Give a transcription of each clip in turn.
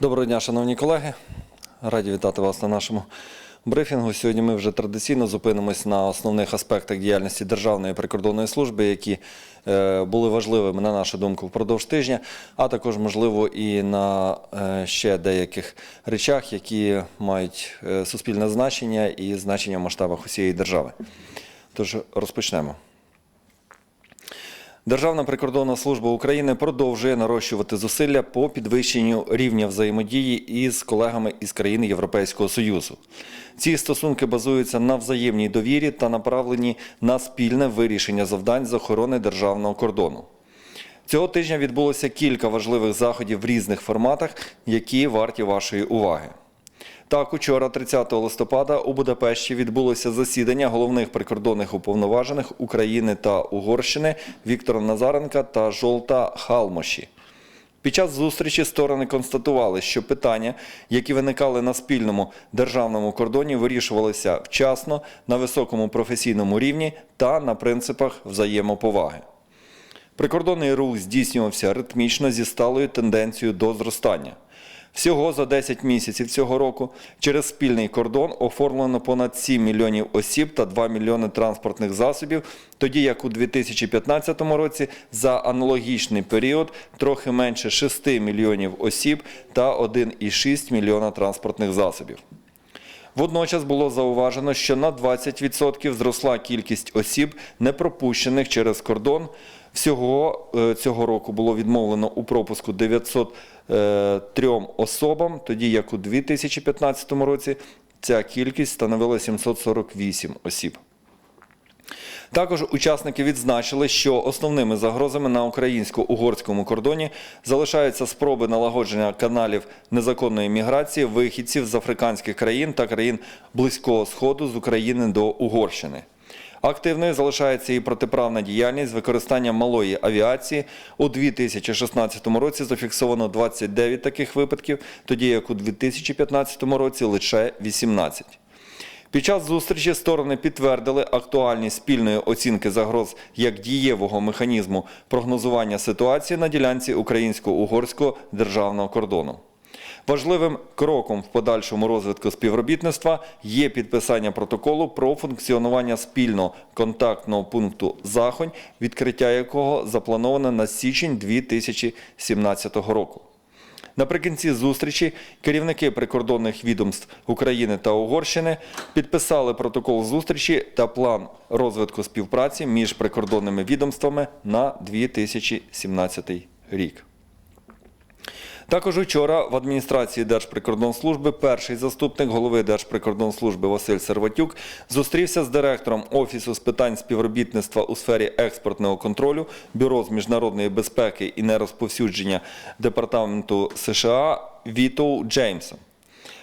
Доброго дня, шановні колеги. Раді вітати вас на нашому брифінгу. Сьогодні ми вже традиційно зупинимось на основних аспектах діяльності Державної прикордонної служби, які е, були важливими, на нашу думку, впродовж тижня, а також, можливо, і на е, ще деяких речах, які мають е, суспільне значення і значення в масштабах усієї держави. Тож розпочнемо. Державна прикордонна служба України продовжує нарощувати зусилля по підвищенню рівня взаємодії із колегами із країн Європейського Союзу. Ці стосунки базуються на взаємній довірі та направлені на спільне вирішення завдань з охорони державного кордону. Цього тижня відбулося кілька важливих заходів в різних форматах, які варті вашої уваги. Так, учора, 30 листопада, у Будапешті відбулося засідання головних прикордонних уповноважених України та Угорщини Віктора Назаренка та Жолта Халмоші. Під час зустрічі сторони констатували, що питання, які виникали на спільному державному кордоні, вирішувалися вчасно, на високому професійному рівні та на принципах взаємоповаги. Прикордонний рух здійснювався ритмічно зі сталою тенденцією до зростання. Всього за 10 місяців цього року через спільний кордон оформлено понад 7 мільйонів осіб та 2 мільйони транспортних засобів, тоді як у 2015 році за аналогічний період трохи менше 6 мільйонів осіб та 1,6 мільйона транспортних засобів. Водночас було зауважено, що на 20% зросла кількість осіб, не пропущених через кордон. Всього е, цього року було відмовлено у пропуску 903 особам, тоді як у 2015 році ця кількість становила 748 осіб. Також учасники відзначили, що основними загрозами на українсько-угорському кордоні залишаються спроби налагодження каналів незаконної міграції вихідців з африканських країн та країн Близького Сходу з України до Угорщини. Активною залишається і протиправна діяльність з використанням малої авіації. У 2016 році зафіксовано 29 таких випадків, тоді як у 2015 році лише 18. Під час зустрічі сторони підтвердили актуальність спільної оцінки загроз як дієвого механізму прогнозування ситуації на ділянці українсько-угорського державного кордону. Важливим кроком в подальшому розвитку співробітництва є підписання протоколу про функціонування спільного контактного пункту Захонь, відкриття якого заплановане на січень 2017 року. Наприкінці зустрічі керівники прикордонних відомств України та Угорщини підписали протокол зустрічі та план розвитку співпраці між прикордонними відомствами на 2017 рік. Також учора в адміністрації Держприкордонслужби перший заступник голови Держприкордонслужби Василь Серватюк зустрівся з директором Офісу з питань співробітництва у сфері експортного контролю Бюро з міжнародної безпеки і нерозповсюдження Департаменту США Вітоу Джеймсом.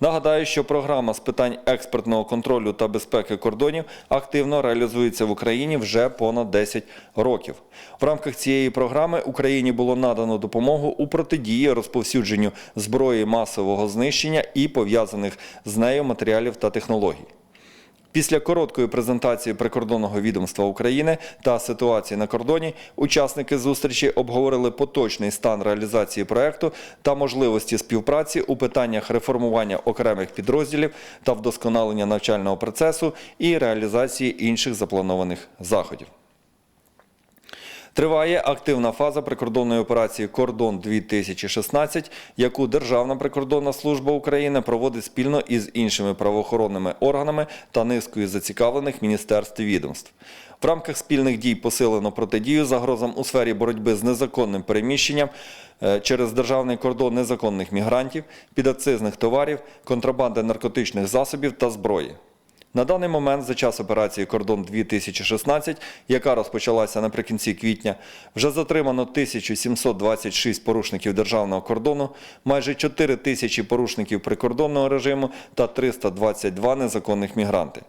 Нагадаю, що програма з питань експортного контролю та безпеки кордонів активно реалізується в Україні вже понад 10 років. В рамках цієї програми Україні було надано допомогу у протидії розповсюдженню зброї масового знищення і пов'язаних з нею матеріалів та технологій. Після короткої презентації прикордонного відомства України та ситуації на кордоні учасники зустрічі обговорили поточний стан реалізації проекту та можливості співпраці у питаннях реформування окремих підрозділів та вдосконалення навчального процесу і реалізації інших запланованих заходів. Триває активна фаза прикордонної операції Кордон 2016 яку Державна прикордонна служба України проводить спільно із іншими правоохоронними органами та низкою зацікавлених міністерств і відомств. В рамках спільних дій посилено протидію загрозам у сфері боротьби з незаконним переміщенням е, через державний кордон незаконних мігрантів, підакцизних товарів, контрабанди наркотичних засобів та зброї. На даний момент, за час операції Кордон 2016, яка розпочалася наприкінці квітня, вже затримано 1726 порушників державного кордону, майже 4 тисячі порушників прикордонного режиму та 322 незаконних мігранти.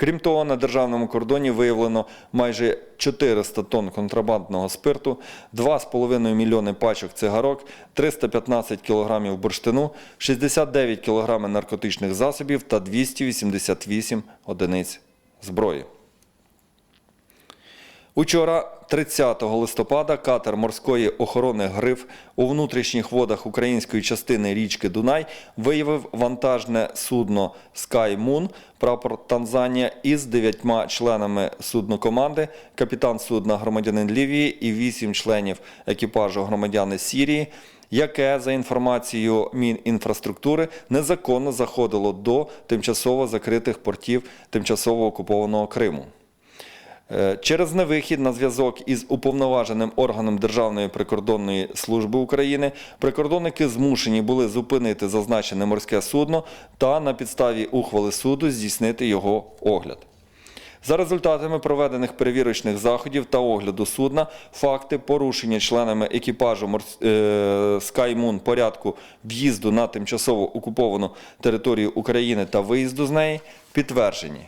Крім того, на державному кордоні виявлено майже 400 тонн контрабандного спирту, 2,5 мільйони пачок цигарок, 315 кілограмів бурштину, 69 кілограмів наркотичних засобів та 288 одиниць зброї. Учора, 30 листопада катер морської охорони Гриф у внутрішніх водах української частини річки Дунай виявив вантажне судно Sky Moon, прапор Танзанія із дев'ятьма членами суднокоманди, капітан судна громадянин Лівії і вісім членів екіпажу громадяни Сірії, яке, за інформацією Мінінфраструктури, незаконно заходило до тимчасово закритих портів тимчасово окупованого Криму. Е, Через невихід на зв'язок із уповноваженим органом Державної прикордонної служби України прикордонники змушені були зупинити зазначене морське судно та на підставі ухвали суду здійснити його огляд. За результатами проведених перевірочних заходів та огляду судна, факти порушення членами екіпажу морс- е, порядку в'їзду на тимчасово окуповану територію України та виїзду з неї підтверджені.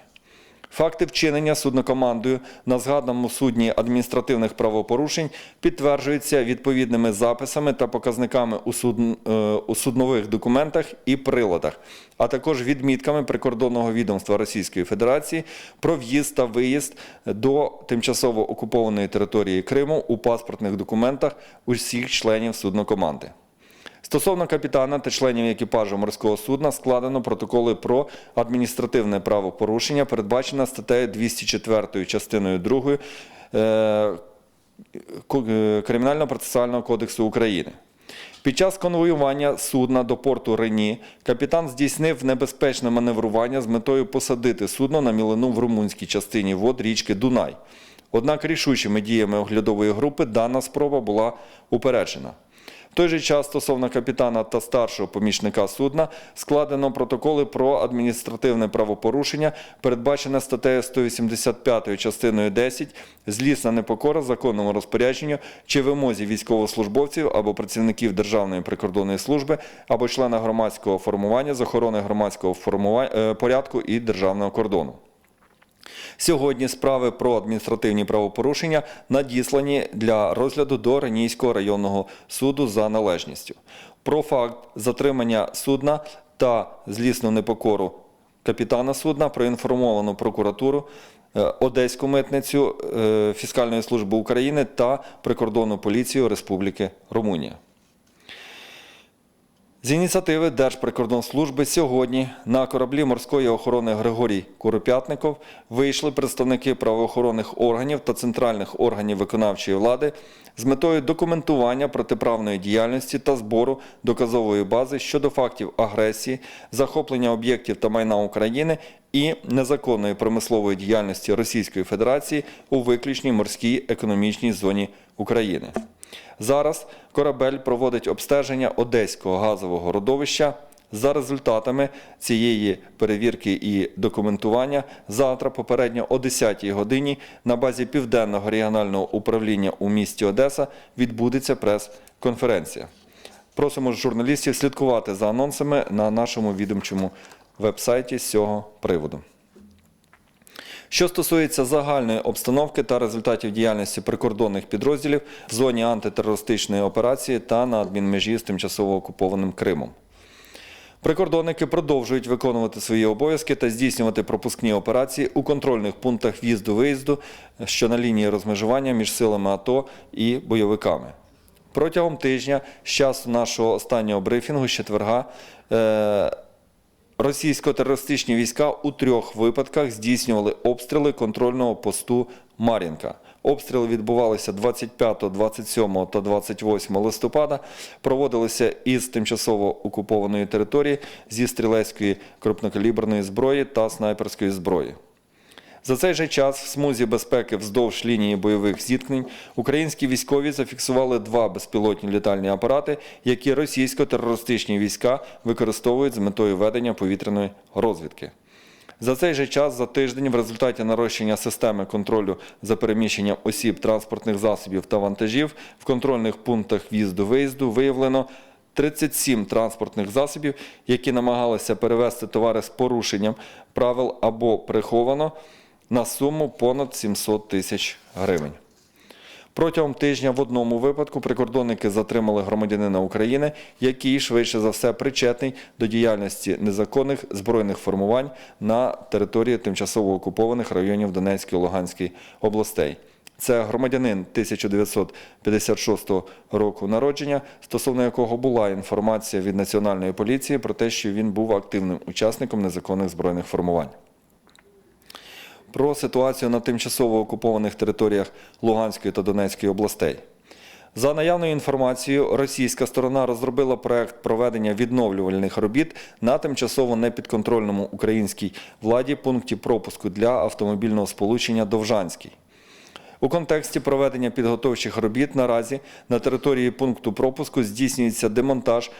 Факти вчинення суднокомандою на згаданому судні адміністративних правопорушень підтверджуються відповідними записами та показниками у, судн- е, у суднових документах і приладах, а також відмітками прикордонного відомства Російської Федерації про в'їзд та виїзд до тимчасово окупованої території Криму у паспортних документах усіх членів суднокоманди. Стосовно капітана та членів екіпажу морського судна складено протоколи про адміністративне правопорушення, передбачене статтею 204 частиною 2 е, е, Кримінально-процесуального кодексу України. Під час конвоювання судна до порту Рені капітан здійснив небезпечне маневрування з метою посадити судно на мілину в румунській частині вод річки Дунай. Однак рішучими діями оглядової групи дана спроба була упереджена. Той же час стосовно капітана та старшого помічника судна складено протоколи про адміністративне правопорушення, передбачене статтею 185 частиною 10 злісна непокора законному розпорядженню чи вимозі військовослужбовців або працівників Державної прикордонної служби або члена громадського формування з охорони громадського формува- е, порядку і державного кордону. Сьогодні справи про адміністративні правопорушення надіслані для розгляду до Ренійського районного суду за належністю. Про факт затримання судна та злісну непокору капітана судна проінформовано прокуратуру, е, Одеську митницю е, Фіскальної служби України та прикордонну поліцію Республіки Румунія. З ініціативи Держприкордонслужби сьогодні на кораблі морської охорони Григорій Куропятников вийшли представники правоохоронних органів та центральних органів виконавчої влади з метою документування протиправної діяльності та збору доказової бази щодо фактів агресії, захоплення об'єктів та майна України і незаконної промислової діяльності Російської Федерації у виключній морській економічній зоні України. Зараз корабель проводить обстеження Одеського газового родовища. За результатами цієї перевірки і документування завтра попередньо о 10-й годині на базі Південного регіонального управління у місті Одеса відбудеться прес-конференція. Просимо журналістів слідкувати за анонсами на нашому відомчому веб-сайті з цього приводу. Що стосується загальної обстановки та результатів діяльності прикордонних підрозділів в зоні антитерористичної операції та на адмінмежі з тимчасово окупованим Кримом. Прикордонники продовжують виконувати свої обов'язки та здійснювати пропускні операції у контрольних пунктах в'їзду-виїзду, що на лінії розмежування між силами АТО і бойовиками. Протягом тижня, з часу нашого останнього брифінгу, з четверга, е, Російсько-терористичні війська у трьох випадках здійснювали обстріли контрольного посту Мар'їнка. Обстріли відбувалися 25, 27 та 28 листопада. Проводилися із тимчасово окупованої території зі стрілецької крупнокаліберної зброї та снайперської зброї. За цей же час в смузі безпеки вздовж лінії бойових зіткнень українські військові зафіксували два безпілотні літальні апарати, які російсько-терористичні війська використовують з метою ведення повітряної розвідки. За цей же час за тиждень в результаті нарощення системи контролю за переміщенням осіб, транспортних засобів та вантажів в контрольних пунктах в'їзду-виїзду виявлено 37 транспортних засобів, які намагалися перевезти товари з порушенням правил або приховано на суму понад 700 тисяч гривень. Протягом тижня в одному випадку прикордонники затримали громадянина України, який швидше за все причетний до діяльності незаконних збройних формувань на території тимчасово окупованих районів Донецької та Луганської областей. Це громадянин 1956 року народження, стосовно якого була інформація від Національної поліції про те, що він був активним учасником незаконних збройних формувань. Про ситуацію на тимчасово окупованих територіях Луганської та Донецької областей. За наявною інформацією, російська сторона розробила проект проведення відновлювальних робіт на тимчасово непідконтрольному українській владі пункті пропуску для автомобільного сполучення Довжанський. У контексті проведення підготовчих робіт наразі на території пункту пропуску здійснюється демонтаж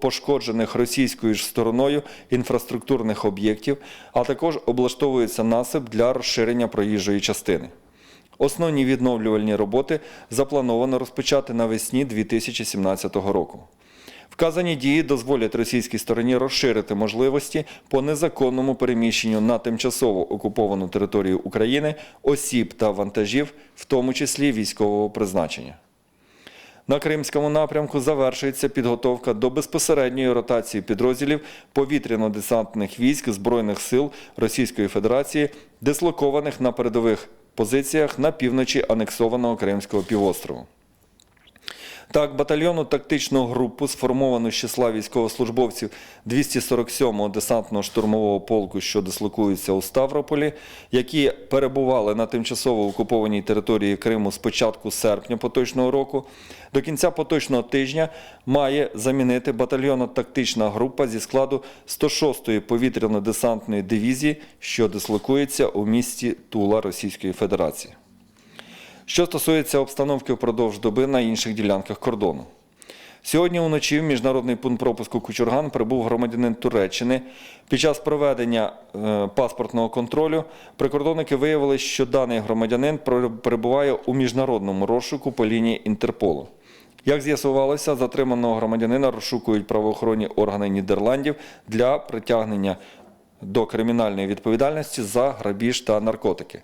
пошкоджених російською ж стороною інфраструктурних об'єктів, а також облаштовується насип для розширення проїжджої частини. Основні відновлювальні роботи заплановано розпочати навесні 2017 року. Вказані дії дозволять російській стороні розширити можливості по незаконному переміщенню на тимчасово окуповану територію України осіб та вантажів, в тому числі військового призначення. На Кримському напрямку завершується підготовка до безпосередньої ротації підрозділів повітряно-десантних військ Збройних сил Російської Федерації, дислокованих на передових позиціях на півночі анексованого Кримського півострову. Так, батальйонну тактичну групу, сформовану з числа військовослужбовців 247-го десантно-штурмового полку, що дислокується у Ставрополі, які перебували на тимчасово окупованій території Криму з початку серпня поточного року, до кінця поточного тижня має замінити батальйонно-тактична група зі складу 106-ї повітряно-десантної дивізії, що дислокується у місті Тула Російської Федерації. Що стосується обстановки впродовж доби на інших ділянках кордону. Сьогодні вночі в міжнародний пункт пропуску Кучурган прибув громадянин Туреччини. Під час проведення е, паспортного контролю прикордонники виявили, що даний громадянин перебуває у міжнародному розшуку по лінії Інтерполу. Як з'ясувалося, затриманого громадянина розшукують правоохоронні органи Нідерландів для притягнення до кримінальної відповідальності за грабіж та наркотики.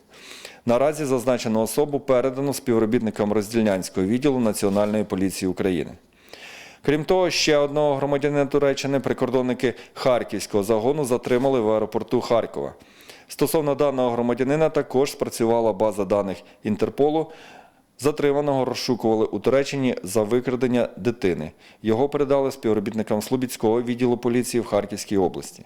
Наразі зазначену особу передано співробітникам роздільнянського відділу Національної поліції України. Крім того, ще одного громадянина Туреччини прикордонники Харківського загону затримали в аеропорту Харкова. Стосовно даного громадянина також спрацювала база даних Інтерполу. Затриманого розшукували у Туреччині за викрадення дитини. Його передали співробітникам Слобідського відділу поліції в Харківській області.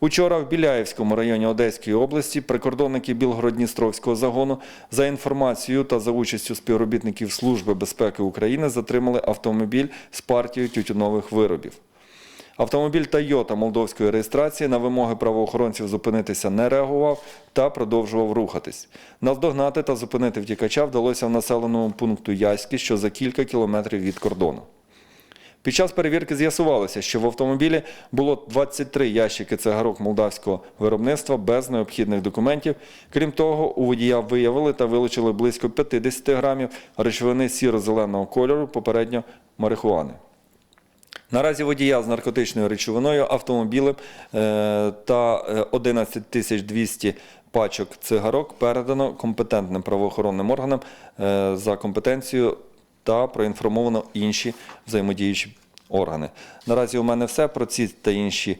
Учора в Біляївському районі Одеської області прикордонники Білгород-Дністровського загону за інформацією та за участю співробітників Служби безпеки України затримали автомобіль з партією тютюнових виробів. Автомобіль Тойота молдовської реєстрації на вимоги правоохоронців зупинитися не реагував та продовжував рухатись. Наздогнати та зупинити втікача вдалося в населеному пункту Яськи, що за кілька кілометрів від кордону. Під час перевірки з'ясувалося, що в автомобілі було 23 ящики цигарок молдавського виробництва без необхідних документів. Крім того, у водія виявили та вилучили близько 50 грамів речовини сіро-зеленого кольору, попередньо марихуани. Наразі водія з наркотичною речовиною, автомобілем е, та е, 11 тисяч 200 пачок цигарок передано компетентним правоохоронним органам е, за компетенцією та проінформовано інші взаємодіючі органи. Наразі у мене все про ці та інші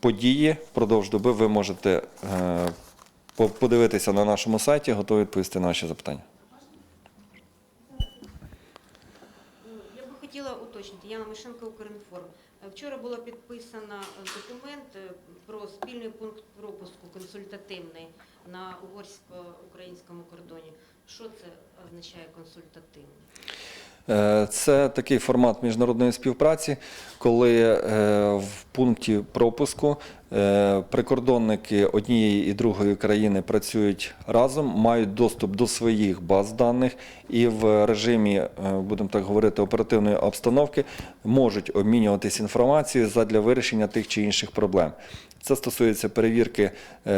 події впродовж доби ви можете е, подивитися на нашому сайті, готові відповісти на ваші запитання. Я би хотіла уточнити, Яна Мишенко, Укрінформ. Вчора було підписано документ е, про спільний пункт пропуску консультативний на угорсько-українському кордоні. Що це означає консультативний? Е, Це такий формат міжнародної співпраці, коли е, в пункті пропуску прикордонники однієї і другої країни працюють разом, мають доступ до своїх баз даних і в режимі, е, будемо так говорити, оперативної обстановки можуть обмінюватись інформацією задля вирішення тих чи інших проблем. Це стосується перевірки е,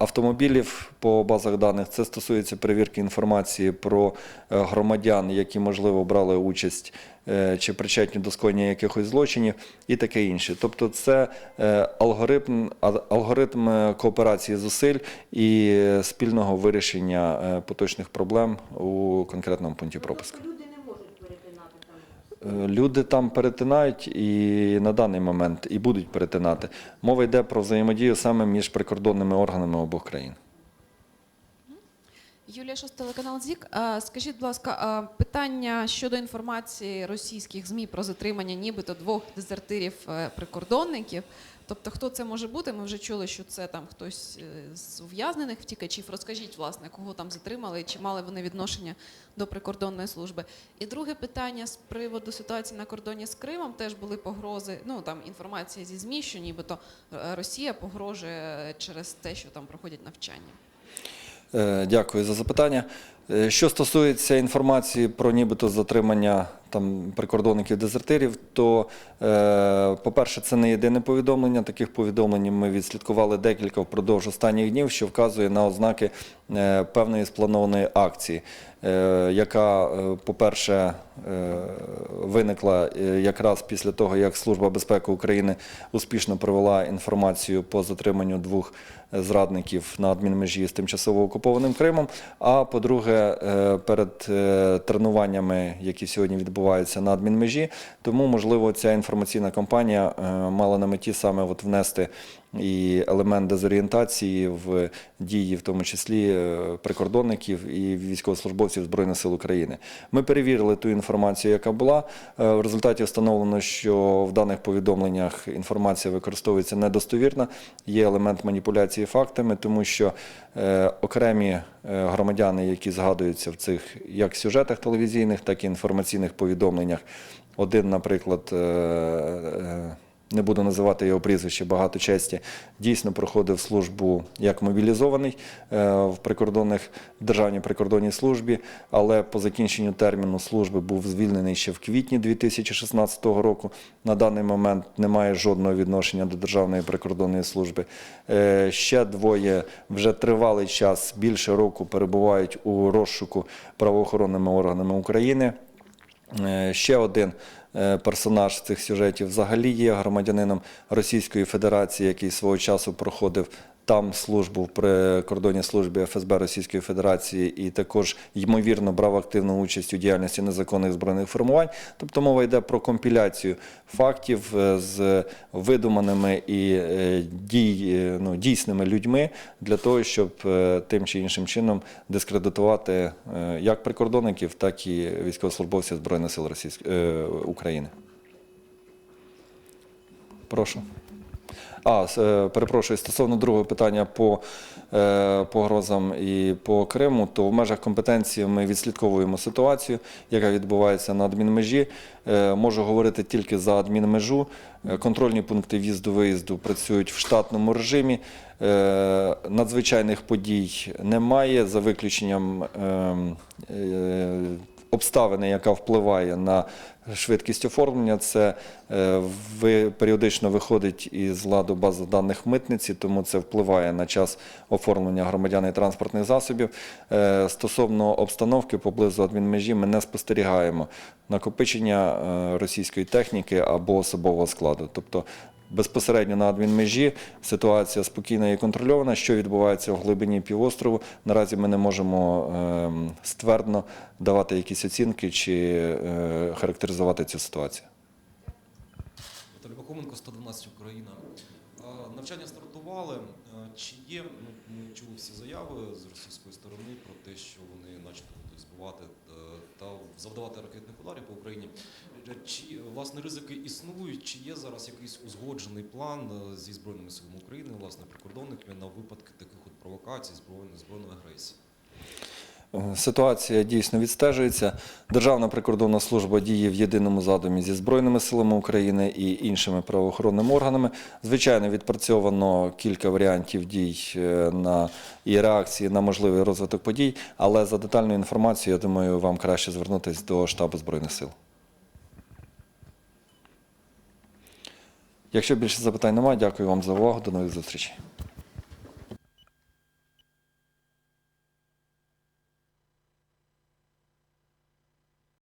автомобілів по базах даних, це стосується перевірки інформації про е, громадян, які, можливо, брали участь е, чи причетні до скоєння якихось злочинів і таке інше. Тобто це е, алгоритм, алгоритм е, кооперації зусиль і е, спільного вирішення е, поточних проблем у конкретному пункті пропуску. Тобто. Е, Люди там перетинають і на даний момент і будуть перетинати. Мова йде про взаємодію саме між прикордонними органами обох країн. Юлія Шост, телеканал ЗІК. Скажіть, будь ласка, питання щодо інформації російських ЗМІ про затримання нібито двох дезертирів-прикордонників. Тобто, хто це може бути? Ми вже чули, що це там хтось е, з ув'язнених втікачів. Розкажіть, власне, кого там затримали, чи мали вони відношення до прикордонної служби. І друге питання з приводу ситуації на кордоні з Кримом теж були погрози. Ну там інформація зі ЗМІ, що нібито е, Росія погрожує через те, що там проходять навчання. Е, Дякую за запитання. Е, Що стосується інформації про нібито затримання там прикордонників дезертирів, то, е, по-перше, це не єдине повідомлення. Таких повідомлень ми відслідкували декілька впродовж останніх днів, що вказує на ознаки певної спланованої акції, яка, е, по-перше, е, виникла е, якраз після того, як Служба безпеки України успішно провела інформацію по затриманню двох зрадників на адмінмежі з тимчасово окупованим Кримом. А по-друге, е, перед е, тренуваннями, які сьогодні відбуваються на адмінмежі, тому можливо ця інформаційна кампанія е, мала на меті саме от внести і елемент дезорієнтації в дії, в тому числі е, прикордонників і військовослужбовців Збройних сил України. Ми перевірили ту інформацію, яка була. Е, В результаті встановлено, що в даних повідомленнях інформація використовується недостовірна, є елемент маніпуляції фактами, тому що е, окремі громадяни, які згадуються в цих як сюжетах телевізійних, так і інформаційних повідомленнях. Один, наприклад, не буду називати його прізвище багато честі, дійсно проходив службу як мобілізований е, в прикордонних державній прикордонній службі, але по закінченню терміну служби був звільнений ще в квітні 2016 року. На даний момент немає жодного відношення до Державної прикордонної служби. Е, Ще двоє вже тривалий час, більше року перебувають у розшуку правоохоронними органами України. Е, Ще один персонаж цих сюжетів взагалі є громадянином Російської Федерації, який свого часу проходив там службу в прикордонній службі ФСБ Російської Федерації і також ймовірно брав активну участь у діяльності незаконних збройних формувань. Тобто мова йде про компіляцію фактів е, з видуманими і е, дій, е, ну, дійсними людьми для того, щоб тим чи іншим чином дискредитувати як прикордонників, так і військовослужбовців Збройних сил Російської України. Прошу. А, е, перепрошую, стосовно другого питання по е, погрозам і по Криму, то в межах компетенції ми відслідковуємо ситуацію, яка відбувається на адмінмежі. Е, можу говорити тільки за адмінмежу. Контрольні пункти в'їзду-виїзду працюють в штатному режимі. Надзвичайних подій немає, за виключенням обставини, яка впливає на швидкість оформлення, це е, ви- періодично виходить із ладу база даних митниці, тому це впливає на час оформлення громадян і транспортних засобів. Е, Стосовно обстановки поблизу адмінмежі ми не спостерігаємо накопичення е, російської техніки або особового складу. Тобто Безпосередньо на адмінмежі ситуація спокійна і контрольована. Що відбувається в глибині півострову, наразі ми не можемо ем, ствердно давати якісь оцінки чи е, характеризувати цю ситуацію. Віталій Бахоменко, 112 Україна. Навчання стартували. Чи є, ми чули всі заяви з російської сторони про те, що вони начебто збивати е, та завдавати ракетних ударів по Україні. Е, Чи власне ризики існують? Чи є зараз якийсь узгоджений план е, зі Збройними силами України, власне, прикордонниками на випадки таких от провокацій, збройної збройної агресії? Е, Ситуація дійсно відстежується. Державна прикордонна служба діє в єдиному задумі зі Збройними силами України і іншими правоохоронними органами. Звичайно, відпрацьовано кілька варіантів дій е, на і реакції на можливий розвиток подій, але за детальною інформацією, я думаю, вам краще звернутися до штабу Збройних сил. Якщо більше запитань немає, дякую вам за увагу. До нових зустрічей.